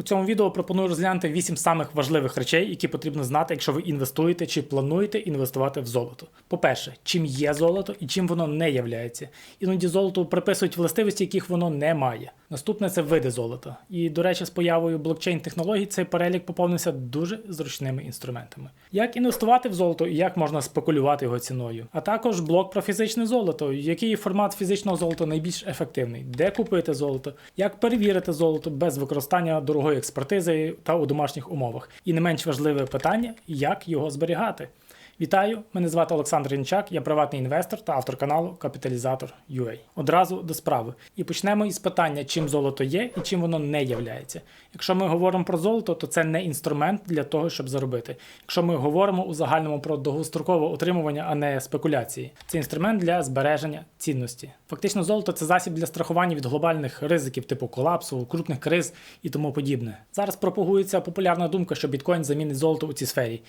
У цьому відео пропоную розглянути 8 самих важливих речей, які потрібно знати, якщо ви інвестуєте чи плануєте інвестувати в золото. По-перше, чим є золото і чим воно не являється. Іноді золоту приписують властивості, яких воно не має. Наступне це види золота. І, до речі, з появою блокчейн-технологій цей перелік поповнився дуже зручними інструментами. Як інвестувати в золото і як можна спекулювати його ціною. А також блок про фізичне золото, який формат фізичного золота найбільш ефективний, де купити золото, як перевірити золото без використання дорогої експертизи та у домашніх умовах. І не менш важливе питання, як його зберігати. Вітаю! Мене звати Олександр Інчак, я приватний інвестор та автор каналу Капіталізатор UA. Одразу до справи. І почнемо із питання, чим золото є і чим воно не являється. Якщо ми говоримо про золото, то це не інструмент для того, щоб заробити. Якщо ми говоримо у загальному про довгострокове утримування, а не спекуляції, це інструмент для збереження цінності. Фактично, золото це засіб для страхування від глобальних ризиків, типу колапсу, крупних криз і тому подібне. Зараз пропагується популярна думка, що біткоін замінить золото у цій сфері.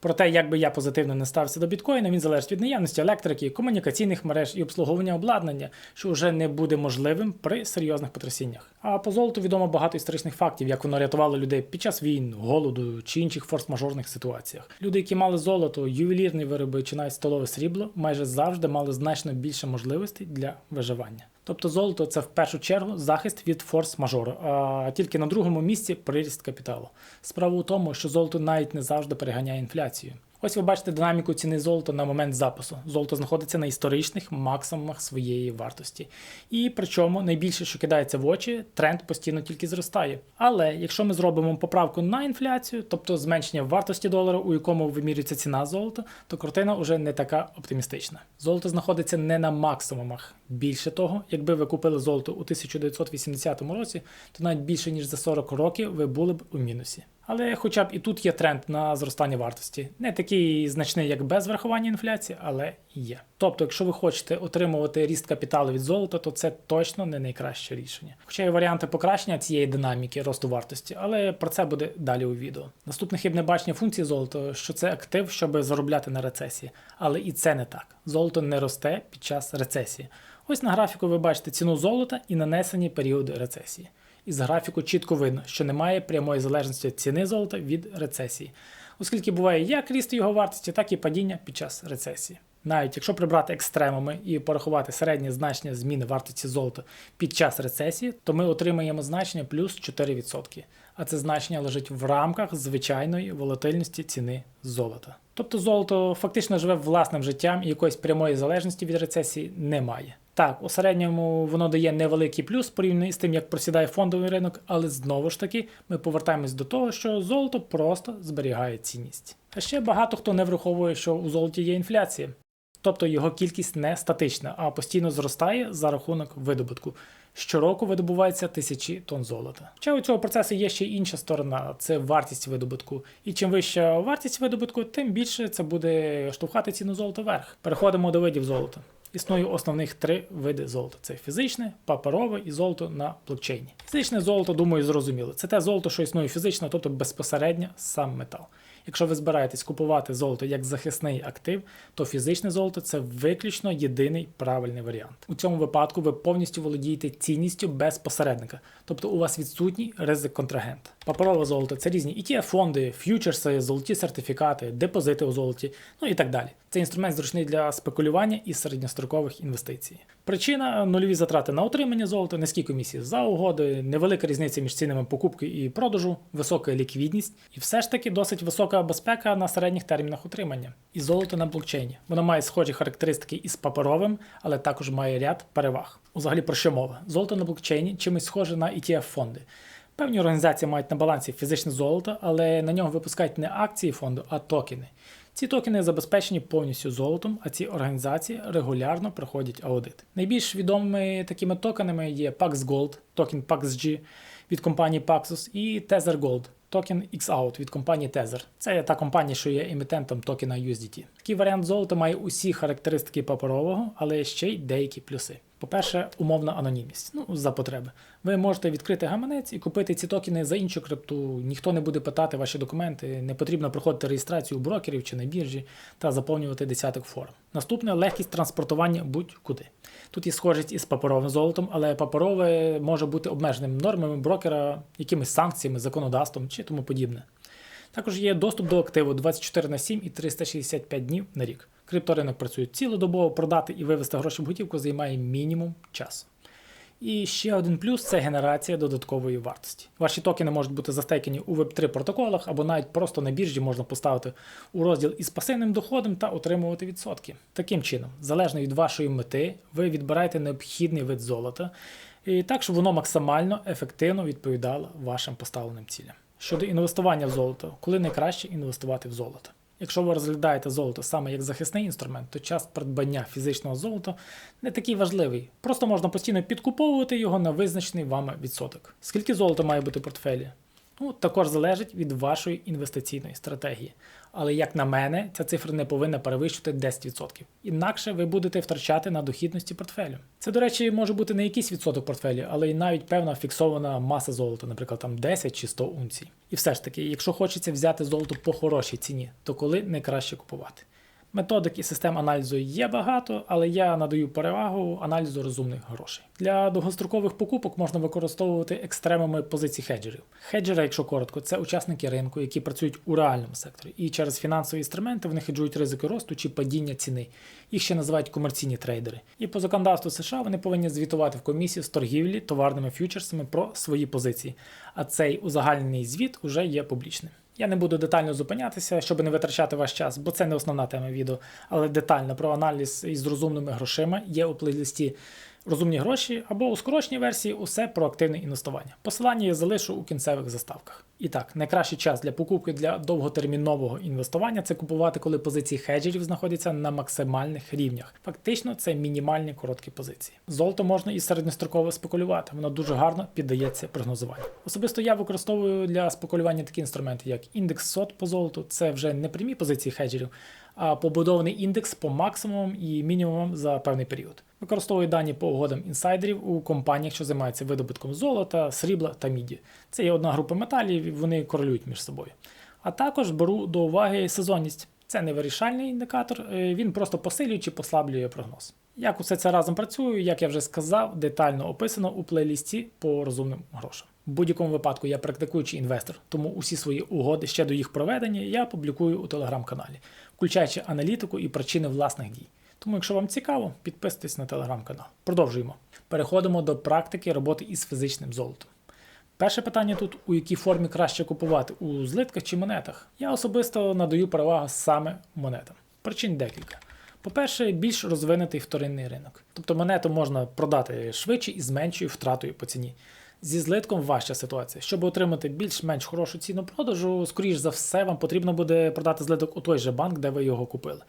Проте, як би я позитивно не стався до біткоїна, він залежить від наявності електрики, комунікаційних мереж і обслуговування обладнання, що вже не буде можливим при серйозних потрясіннях. А по золоту відомо багато історичних фактів, як воно рятувало людей під час війн, голоду чи інших форс-мажорних ситуаціях. Люди, які мали золото, ювелірні вироби чи навіть столове срібло, майже завжди мали значно більше можливостей для виживання. Тобто золото це в першу чергу захист від форс-мажору, а тільки на другому місці приріст капіталу. Справа у тому, що золото навіть не завжди переганяє інфляцію. Ось ви бачите динаміку ціни золота на момент запису. Золото знаходиться на історичних максимумах своєї вартості. І причому найбільше, що кидається в очі, тренд постійно тільки зростає. Але якщо ми зробимо поправку на інфляцію, тобто зменшення вартості долара, у якому вимірюється ціна золота, то картина вже не така оптимістична. Золото знаходиться не на максимумах. Більше того, якби ви купили золото у 1980 році, то навіть більше ніж за 40 років ви були б у мінусі. Але хоча б і тут є тренд на зростання вартості. Не такий значний, як без врахування інфляції, але є. Тобто, якщо ви хочете отримувати ріст капіталу від золота, то це точно не найкраще рішення. Хоча є варіанти покращення цієї динаміки росту вартості, але про це буде далі у відео. Наступне хибне бачення функції золота, що це актив, щоб заробляти на рецесії. Але і це не так. Золото не росте під час рецесії. Ось на графіку ви бачите ціну золота і нанесені періоди рецесії. Із графіку чітко видно, що немає прямої залежності ціни золота від рецесії, оскільки буває як ріст його вартості, так і падіння під час рецесії. Навіть якщо прибрати екстремуми і порахувати середнє значення зміни вартості золота під час рецесії, то ми отримаємо значення плюс 4%. А це значення лежить в рамках звичайної волатильності ціни золота. Тобто золото фактично живе власним життям і якоїсь прямої залежності від рецесії немає. Так, у середньому воно дає невеликий плюс порівняно з тим, як просідає фондовий ринок, але знову ж таки ми повертаємось до того, що золото просто зберігає цінність. А ще багато хто не враховує, що у золоті є інфляція. Тобто його кількість не статична, а постійно зростає за рахунок видобутку. Щороку видобувається тисячі тонн золота. Хоча у цього процесу є ще інша сторона це вартість видобутку. І чим вища вартість видобутку, тим більше це буде штовхати ціну золота вверх. Переходимо до видів золота. Існує основних три види золота: це фізичне, паперове і золото на блокчейні. Фізичне золото, думаю, зрозуміло. Це те золото, що існує фізично, тобто безпосередньо сам метал. Якщо ви збираєтесь купувати золото як захисний актив, то фізичне золото це виключно єдиний правильний варіант. У цьому випадку ви повністю володієте цінністю без посередника, тобто у вас відсутній ризик контрагента. Паперове золото це різні ETF фонди, ф'ючерси, золоті сертифікати, депозити у золоті, ну і так далі. Це інструмент зручний для спекулювання і середньострокових інвестицій. Причина нульові затрати на отримання золота, низькі комісії за угоди, невелика різниця між цінами покупки і продажу, висока ліквідність і все ж таки досить висока безпека на середніх термінах утримання. І золото на блокчейні. Воно має схожі характеристики із паперовим, але також має ряд переваг. Взагалі про що мова? Золото на блокчейні чимось схоже на ETF фонди. Певні організації мають на балансі фізичне золото, але на нього випускають не акції фонду, а токени. Ці токени забезпечені повністю золотом, а ці організації регулярно проходять аудит. Найбільш відомими такими токенами є Pax Gold, токен PaxG від компанії Paxos і Tether Gold, токен Xout від компанії Tether. Це та компанія, що є емітентом токена USDT. Такий варіант золота має усі характеристики паперового, але ще й деякі плюси. По-перше, умовна анонімність. Ну, за потреби. Ви можете відкрити гаманець і купити ці токени за іншу крипту. Ніхто не буде питати ваші документи, не потрібно проходити реєстрацію у брокерів чи на біржі та заповнювати десяток форм. Наступне легкість транспортування будь-куди. Тут є схожість із паперовим золотом, але паперове може бути обмеженим нормами брокера, якимись санкціями, законодавством чи тому подібне. Також є доступ до активу 24 на 7 і 365 днів на рік. Крипторинок працює цілодобово, продати і вивести гроші в готівку займає мінімум часу. І ще один плюс це генерація додаткової вартості. Ваші токени можуть бути застейкені у Web3 протоколах або навіть просто на біржі можна поставити у розділ із пасивним доходом та отримувати відсотки. Таким чином, залежно від вашої мети, ви відбираєте необхідний вид золота, і так, щоб воно максимально ефективно відповідало вашим поставленим цілям. Щодо інвестування в золото, коли найкраще інвестувати в золото? Якщо ви розглядаєте золото саме як захисний інструмент, то час придбання фізичного золота не такий важливий. Просто можна постійно підкуповувати його на визначений вами відсоток. Скільки золота має бути в портфелі? Ну, також залежить від вашої інвестиційної стратегії. Але як на мене, ця цифра не повинна перевищувати 10%. Інакше ви будете втрачати на дохідності портфелю. Це, до речі, може бути не якийсь відсоток портфелю, але й навіть певна фіксована маса золота, наприклад, там 10 чи 100 унцій. І все ж таки, якщо хочеться взяти золото по хорошій ціні, то коли найкраще купувати? Методик і систем аналізу є багато, але я надаю перевагу аналізу розумних грошей. Для довгострокових покупок можна використовувати екстремами позицій хеджерів. Хеджери, якщо коротко, це учасники ринку, які працюють у реальному секторі, і через фінансові інструменти вони хеджують ризики росту чи падіння ціни. Їх ще називають комерційні трейдери. І по законодавству США вони повинні звітувати в комісію з торгівлі товарними фьючерсами про свої позиції. А цей узагальнений звіт уже є публічним. Я не буду детально зупинятися, щоб не витрачати ваш час, бо це не основна тема відео. Але детально про аналіз із розумними грошима є у плейлисті Розумні гроші або у скорочній версії усе про активне інвестування. Посилання я залишу у кінцевих заставках. І так, найкращий час для покупки для довготермінового інвестування це купувати, коли позиції хеджерів знаходяться на максимальних рівнях. Фактично, це мінімальні короткі позиції. Золото можна і середньостроково спекулювати, воно дуже гарно піддається прогнозуванню. Особисто я використовую для спекулювання такі інструменти, як індекс сот по золоту, це вже не прямі позиції хеджерів, а побудований індекс по максимумам і мінімумам за певний період. Використовую дані по угодам інсайдерів у компаніях, що займаються видобутком золота, срібла та міді. Це є одна група металів, вони корелюють між собою. А також беру до уваги сезонність. Це не вирішальний індикатор, е, він просто посилює чи послаблює прогноз. Як усе це разом працює, як я вже сказав, детально описано у плейлісті по розумним грошам. В будь-якому випадку я практикуючий інвестор, тому усі свої угоди ще до їх проведення я публікую у телеграм-каналі, включаючи аналітику і причини власних дій. Тому, якщо вам цікаво, підписуйтесь на телеграм-канал. Продовжуємо. Переходимо до практики роботи із фізичним золотом. Перше питання тут: у якій формі краще купувати у злитках чи монетах? Я особисто надаю перевагу саме монетам. Причин декілька. По-перше, більш розвинутий вторинний ринок. Тобто монету можна продати швидше і з меншою втратою по ціні. Зі злитком важча ситуація. Щоб отримати більш-менш хорошу ціну продажу, скоріш за все, вам потрібно буде продати злиток у той же банк, де ви його купили.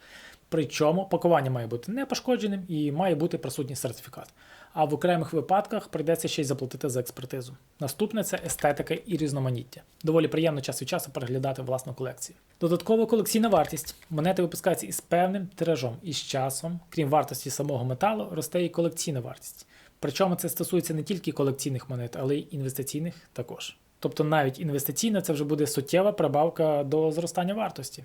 Причому пакування має бути не пошкодженим і має бути присутній сертифікат. А в окремих випадках прийдеться ще й заплатити за експертизу. Наступне це естетика і різноманіття. Доволі приємно час від часу переглядати власну колекцію. Додатково колекційна вартість. Монети випускаються із певним тиражом, і з часом, крім вартості самого металу, росте і колекційна вартість. Причому це стосується не тільки колекційних монет, але й інвестиційних також. Тобто навіть інвестиційна це вже буде суттєва прибавка до зростання вартості.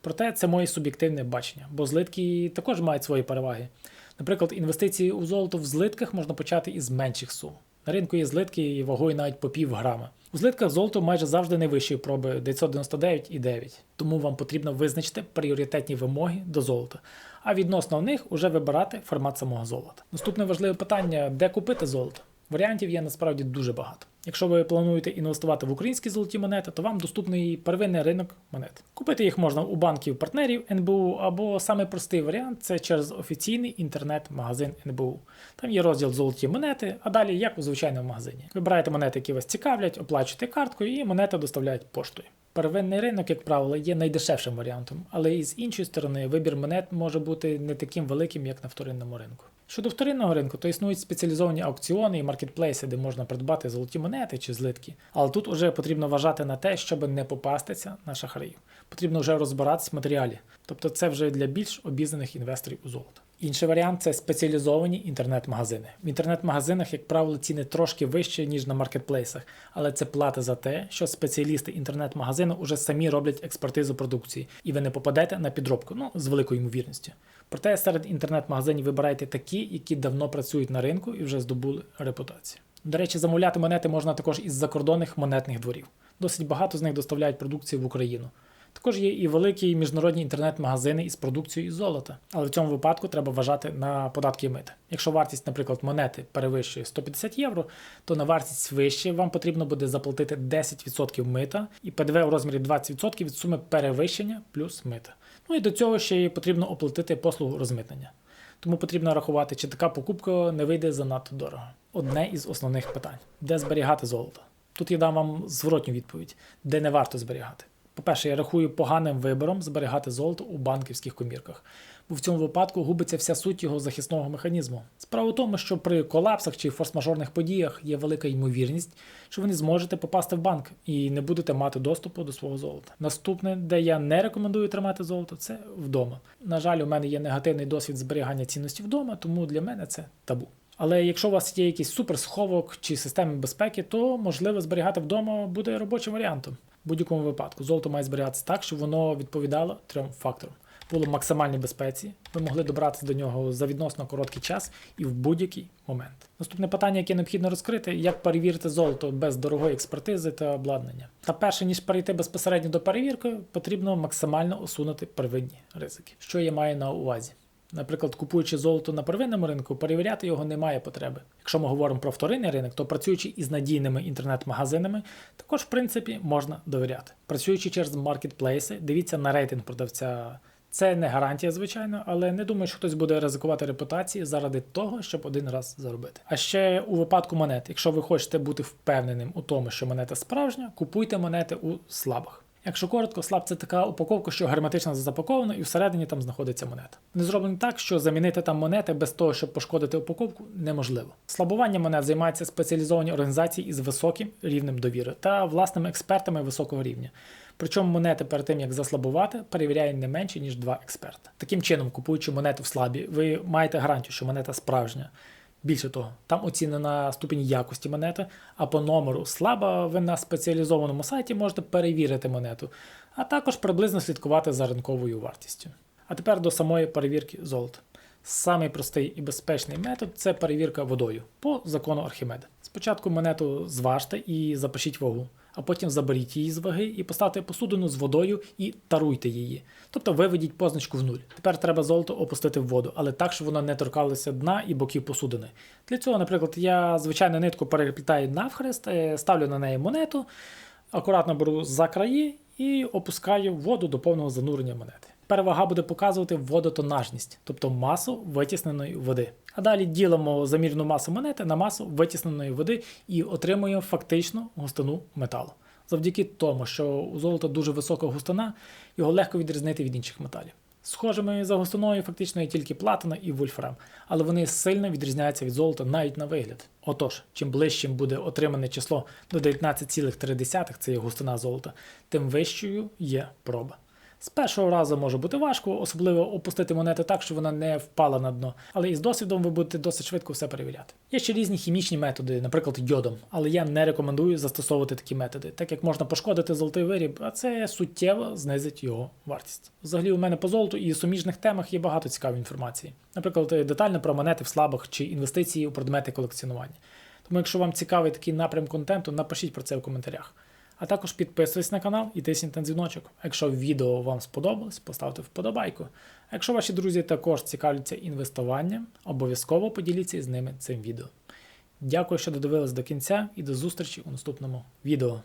Проте це моє суб'єктивне бачення, бо злитки також мають свої переваги. Наприклад, інвестиції у золото в злитках можна почати із менших сум. На ринку є злитки вагою навіть по пів грама. У злитках золото майже завжди найвищої проби 999,9, тому вам потрібно визначити пріоритетні вимоги до золота, а відносно них уже вибирати формат самого золота. Наступне важливе питання: де купити золото? Варіантів є насправді дуже багато. Якщо ви плануєте інвестувати в українські золоті монети, то вам доступний первинний ринок монет. Купити їх можна у банків-партнерів НБУ, або саме простий варіант це через офіційний інтернет-магазин НБУ. Там є розділ золоті монети, а далі як у звичайному магазині. Вибираєте монети, які вас цікавлять, оплачуєте карткою, і монети доставляють поштою. Первинний ринок, як правило, є найдешевшим варіантом, але і з іншої сторони вибір монет може бути не таким великим, як на вторинному ринку. Щодо вторинного ринку, то існують спеціалізовані аукціони і маркетплейси, де можна придбати золоті монети чи злитки. Але тут вже потрібно вважати на те, щоб не попастися на шахраїв. Потрібно вже розбиратись в матеріалі. Тобто це вже для більш обізнаних інвесторів у золото. Інший варіант це спеціалізовані інтернет-магазини. В інтернет-магазинах, як правило, ціни трошки вищі, ніж на маркетплейсах, але це плата за те, що спеціалісти інтернет-магазину вже самі роблять експертизу продукції, і ви не попадете на підробку, ну з великою ймовірністю. Проте серед інтернет-магазинів вибирайте такі, які давно працюють на ринку і вже здобули репутацію. До речі, замовляти монети можна також із закордонних монетних дворів. Досить багато з них доставляють продукцію в Україну. Також є і великі міжнародні інтернет-магазини із продукцією із золота, але в цьому випадку треба вважати на податки і мита. Якщо вартість, наприклад, монети перевищує 150 євро, то на вартість вище вам потрібно буде заплатити 10% мита і ПДВ у розмірі 20% від суми перевищення плюс мита. Ну і до цього ще й потрібно оплатити послугу розмитнення. Тому потрібно рахувати, чи така покупка не вийде занадто дорого. Одне із основних питань: де зберігати золото? Тут я дам вам зворотню відповідь, де не варто зберігати. По-перше, я рахую поганим вибором зберігати золото у банківських комірках, бо в цьому випадку губиться вся суть його захисного механізму. Справа в тому, що при колапсах чи форс-мажорних подіях є велика ймовірність, що ви не зможете попасти в банк і не будете мати доступу до свого золота. Наступне, де я не рекомендую тримати золото, це вдома. На жаль, у мене є негативний досвід зберігання цінності вдома, тому для мене це табу. Але якщо у вас є якийсь суперсховок чи системи безпеки, то можливо зберігати вдома буде робочим варіантом. В будь-якому випадку золото має зберігатися так, щоб воно відповідало трьом факторам. Було в максимальній безпеці, ви могли добратися до нього за відносно короткий час і в будь-який момент. Наступне питання, яке необхідно розкрити, як перевірити золото без дорогої експертизи та обладнання. Та перше ніж перейти безпосередньо до перевірки, потрібно максимально усунути первинні ризики. Що я маю на увазі? Наприклад, купуючи золото на первинному ринку, перевіряти його немає потреби. Якщо ми говоримо про вторинний ринок, то працюючи із надійними інтернет-магазинами, також в принципі можна довіряти. Працюючи через маркетплейси, дивіться на рейтинг продавця. Це не гарантія, звичайно, але не думаю, що хтось буде ризикувати репутації заради того, щоб один раз заробити. А ще у випадку монет, якщо ви хочете бути впевненим у тому, що монета справжня, купуйте монети у слабах. Якщо коротко, слаб це така упаковка, що герметично запакована, і всередині там знаходиться монета. Не зроблено так, що замінити там монети без того, щоб пошкодити упаковку, неможливо. Слабування монет займаються спеціалізовані організації із високим рівнем довіри та власними експертами високого рівня. Причому монети перед тим як заслабувати, перевіряє не менше ніж два експерти. Таким чином, купуючи монету в слабі, ви маєте гарантію, що монета справжня. Більше того, там оцінена ступінь якості монети, а по номеру слаба ви на спеціалізованому сайті можете перевірити монету, а також приблизно слідкувати за ринковою вартістю. А тепер до самої перевірки золота. Самий простий і безпечний метод це перевірка водою по закону Архімеда. Спочатку монету зважте і запишіть вагу, а потім заберіть її з ваги і поставте посудину з водою і таруйте її. Тобто виведіть позначку в нуль. Тепер треба золото опустити в воду, але так, щоб воно не торкалося дна і боків посудини. Для цього, наприклад, я звичайну нитку переплітаю навхрест, е, ставлю на неї монету, акуратно беру за краї і опускаю воду до повного занурення монети. Перевага буде показувати водотонажність, тобто масу витісненої води. А далі ділимо замірну масу монети на масу витісненої води і отримуємо фактично густину металу. Завдяки тому, що у золота дуже висока густина, його легко відрізнити від інших металів. Схожими за густиною фактично є тільки платина і вольфрам, але вони сильно відрізняються від золота навіть на вигляд. Отож, чим ближчим буде отримане число до 19,3, це є густина золота, тим вищою є проба. З першого разу може бути важко, особливо опустити монету так, щоб вона не впала на дно. Але із досвідом ви будете досить швидко все перевіряти. Є ще різні хімічні методи, наприклад, йодом, але я не рекомендую застосовувати такі методи, так як можна пошкодити золотий виріб, а це суттєво знизить його вартість. Взагалі, у мене по золоту і суміжних темах є багато цікавої інформації. Наприклад, детально про монети в слабах чи інвестиції у предмети колекціонування. Тому, якщо вам цікавий такий напрям контенту, напишіть про це в коментарях. А також підписуйтесь на канал і тисніть на дзвіночок. Якщо відео вам сподобалось, поставте вподобайку. Якщо ваші друзі також цікавляться інвестуванням, обов'язково поділіться з ними цим відео. Дякую, що додивились до кінця і до зустрічі у наступному відео.